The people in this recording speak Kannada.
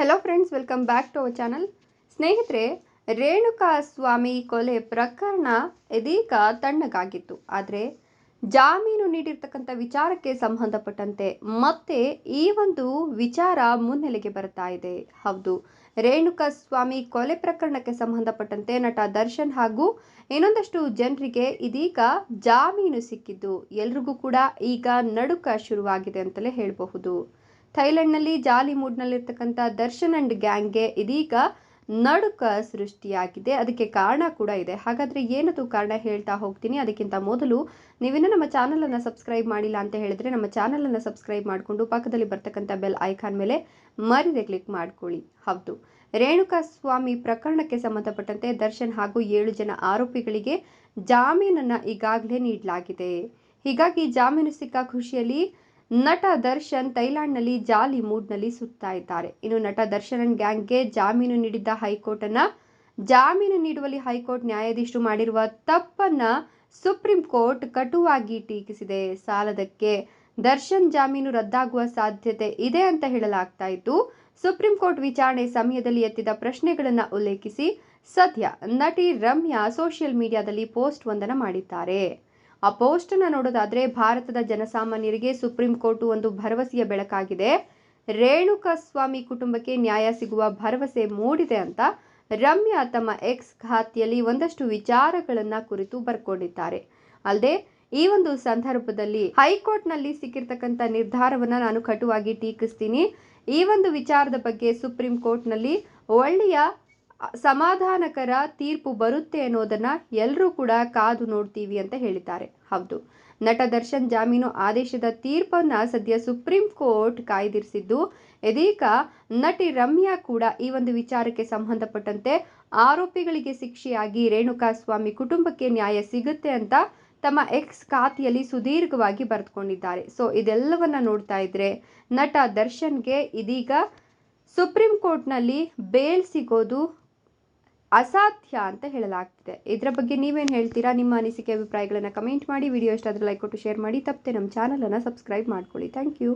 Hello friends welcome back to our channel ಸ್ನೇಹಿತರೆ ರೇಣುಕಾ ಸ್ವಾಮಿ ಕೊಲೆ ಪ್ರಕರಣ ಇದೀಗ ತಣ್ಣಗಾಗಿತ್ತು. ಆದರೆ ಜಾಮೀನು ನೀಡಿರ್ತಕ್ಕಂಥ ವಿಚಾರಕ್ಕೆ ಸಂಬಂಧಪಟ್ಟಂತೆ ಮತ್ತೆ ಈ ಒಂದು ವಿಚಾರ ಮುನ್ನೆಲೆಗೆ ಬರ್ತಾ ಇದೆ. ಹೌದು ರೇಣುಕಾ ಸ್ವಾಮಿ ಕೊಲೆ ಪ್ರಕರಣಕ್ಕೆ ಸಂಬಂಧಪಟ್ಟಂತೆ ನಟ ದರ್ಶನ್ ಹಾಗೂ ಇನ್ನೊಂದಷ್ಟು ಜನರಿಗೆ ಇದೀಗ ಜಾಮೀನು ಸಿಕ್ಕಿದ್ದು. ಎಲ್ರಿಗೂ ಕೂಡ ಈಗ ನಡುಕ ಶುರುವಾಗಿದೆ ಅಂತಲೇ ಹೇಳಬಹುದು. ಥೈಲ್ಯಾಂಡ್ನಲ್ಲಿ ಜಾಲಿ ಮೂಡ್ನಲ್ಲಿರ್ತಕ್ಕಂಥ ದರ್ಶನ್ ಅಂಡ್ ಗ್ಯಾಂಗ್ಗೆ ಇದೀಗ ನಡುಕ ಸೃಷ್ಟಿಯಾಗಿದೆ. ಅದಕ್ಕೆ ಕಾರಣ ಕೂಡ ಇದೆ. ಹಾಗಾದರೆ ಏನದು ಕಾರಣ ಹೇಳ್ತಾ ಹೋಗ್ತೀನಿ. ಅದಕ್ಕಿಂತ ಮೊದಲು ನೀವಿನ್ನೂ ನಮ್ಮ ಚಾನಲನ್ನು ಸಬ್ಸ್ಕ್ರೈಬ್ ಮಾಡಿಲ್ಲ ಅಂತ ಹೇಳಿದ್ರೆ ನಮ್ಮ ಚಾನಲನ್ನು ಸಬ್ಸ್ಕ್ರೈಬ್ ಮಾಡಿಕೊಂಡು ಪಕ್ಕದಲ್ಲಿ ಬರ್ತಕ್ಕಂಥ ಬೆಲ್ ಐಕಾನ್ ಮೇಲೆ ಮರಿದೆ ಕ್ಲಿಕ್ ಮಾಡ್ಕೊಳ್ಳಿ. ಹೌದು. ರೇಣುಕಾ ಸ್ವಾಮಿ ಪ್ರಕರಣಕ್ಕೆ ಸಂಬಂಧಪಟ್ಟಂತೆ ದರ್ಶನ್ ಹಾಗೂ ಏಳು ಜನ ಆರೋಪಿಗಳಿಗೆ ಜಾಮೀನನ್ನು ಈಗಾಗಲೇ ನೀಡಲಾಗಿದೆ. ಹೀಗಾಗಿ ಜಾಮೀನು ಸಿಕ್ಕ ಖುಷಿಯಲ್ಲಿ ನಟ ದರ್ಶನ್ ಥೈಲ್ಯಾಂಡ್ನಲ್ಲಿ ಜಾಲಿ ಮೂಡ್ನಲ್ಲಿ ಸುತ್ತಾ ಇದ್ದಾರೆ. ಇನ್ನು ನಟ ದರ್ಶನ್ ಗ್ಯಾಂಗ್ಗೆ ಜಾಮೀನು ನೀಡಿದ್ದ ಹೈಕೋರ್ಟ್ ಅನ್ನ ಜಾಮೀನು ನೀಡುವಲ್ಲಿ ಹೈಕೋರ್ಟ್ ನ್ಯಾಯಾಧೀಶರು ಮಾಡಿರುವ ತಪ್ಪನ್ನ ಸುಪ್ರೀಂ ಕೋರ್ಟ್ ಕಟುವಾಗಿ ಟೀಕಿಸಿದೆ. ಸಾಲದಕ್ಕೆ ದರ್ಶನ್ ಜಾಮೀನು ರದ್ದಾಗುವ ಸಾಧ್ಯತೆ ಇದೆ ಅಂತ ಹೇಳಲಾಗ್ತಾ ಇತ್ತು. ಸುಪ್ರೀಂ ಕೋರ್ಟ್ ವಿಚಾರಣೆ ಸಮಯದಲ್ಲಿ ಎತ್ತಿದ ಪ್ರಶ್ನೆಗಳನ್ನು ಉಲ್ಲೇಖಿಸಿ ಸದ್ಯ ನಟಿ ರಮ್ಯಾ ಸೋಷಿಯಲ್ ಮೀಡಿಯಾದಲ್ಲಿ ಪೋಸ್ಟ್ ಒಂದನ್ನು ಮಾಡಿದ್ದಾರೆ. ಆ ಪೋಸ್ಟನ್ನು ನೋಡೋದಾದರೆ ಭಾರತದ ಜನಸಾಮಾನ್ಯರಿಗೆ ಸುಪ್ರೀಂ ಕೋರ್ಟ್ ಒಂದು ಭರವಸೆಯ ಬೆಳಕಾಗಿದೆ. ರೇಣುಕಾಸ್ವಾಮಿ ಕುಟುಂಬಕ್ಕೆ ನ್ಯಾಯ ಸಿಗುವ ಭರವಸೆ ಮೂಡಿದೆ ಅಂತ ರಮ್ಯಾ ತಮ್ಮ ಎಕ್ಸ್ ಖಾತೆಯಲ್ಲಿ ಒಂದಷ್ಟು ವಿಚಾರಗಳನ್ನು ಕುರಿತು ಬರ್ಕೊಂಡಿದ್ದಾರೆ. ಅಲ್ಲದೆ ಈ ಒಂದು ಸಂದರ್ಭದಲ್ಲಿ ಹೈಕೋರ್ಟ್ನಲ್ಲಿ ಸಿಕ್ಕಿರ್ತಕ್ಕಂಥ ನಿರ್ಧಾರವನ್ನ ನಾನು ಕಟುವಾಗಿ ಟೀಕಿಸ್ತೀನಿ. ಈ ಒಂದು ವಿಚಾರದ ಬಗ್ಗೆ ಸುಪ್ರೀಂ ಕೋರ್ಟ್ನಲ್ಲಿ ಒಳ್ಳೆಯ ಸಮಾಧಾನಕರ ತೀರ್ಪು ಬರುತ್ತೆ ಅನ್ನೋದನ್ನ ಎಲ್ಲರೂ ಕೂಡ ಕಾದು ನೋಡ್ತೀವಿ ಅಂತ ಹೇಳಿದ್ದಾರೆ. ಹೌದು. ನಟ ದರ್ಶನ್ ಜಾಮೀನು ಆದೇಶದ ತೀರ್ಪನ್ನ ಸದ್ಯ ಸುಪ್ರೀಂ ಕೋರ್ಟ್ ಕಾಯ್ದಿರಿಸಿದ್ದು, ಇದೀಗ ನಟಿ ರಮ್ಯಾ ಕೂಡ ಈ ಒಂದು ವಿಚಾರಕ್ಕೆ ಸಂಬಂಧಪಟ್ಟಂತೆ ಆರೋಪಿಗಳಿಗೆ ಶಿಕ್ಷೆಯಾಗಿ ರೇಣುಕಾ ಸ್ವಾಮಿ ಕುಟುಂಬಕ್ಕೆ ನ್ಯಾಯ ಸಿಗುತ್ತೆ ಅಂತ ತಮ್ಮ ಎಕ್ಸ್ ಖಾತೆಯಲ್ಲಿ ಸುದೀರ್ಘವಾಗಿ ಬರೆದುಕೊಂಡಿದ್ದಾರೆ. ಸೊ ಇದೆಲ್ಲವನ್ನ ನೋಡ್ತಾ ಇದ್ರೆ ನಟ ದರ್ಶನ್ಗೆ ಇದೀಗ ಸುಪ್ರೀಂ ಕೋರ್ಟ್ನಲ್ಲಿ ಬೇಲ್ ಸಿಗೋದು ಅಸಾಧ್ಯ ಅಂತ ಹೇಳಲಾಗ್ತಿದೆ. ಇದರ ಬಗ್ಗೆ ನೀವೇನು ಹೇಳ್ತೀರಾ? ನಿಮ್ಮ ಅನಿಸಿಕೆ, ಅಭಿಪ್ರಾಯಗಳನ್ನು ಕಮೆಂಟ್ ಮಾಡಿ. ವಿಡಿಯೋ ಇಷ್ಟ ಆದರೆ ಲೈಕ್ ಕೊಟ್ಟು ಶೇರ್ ಮಾಡಿ. ತಪ್ಪದೆ ನಮ್ಮ ಚಾನಲನ್ನು ಸಬ್ಸ್ಕ್ರೈಬ್ ಮಾಡ್ಕೊಳ್ಳಿ. Thank you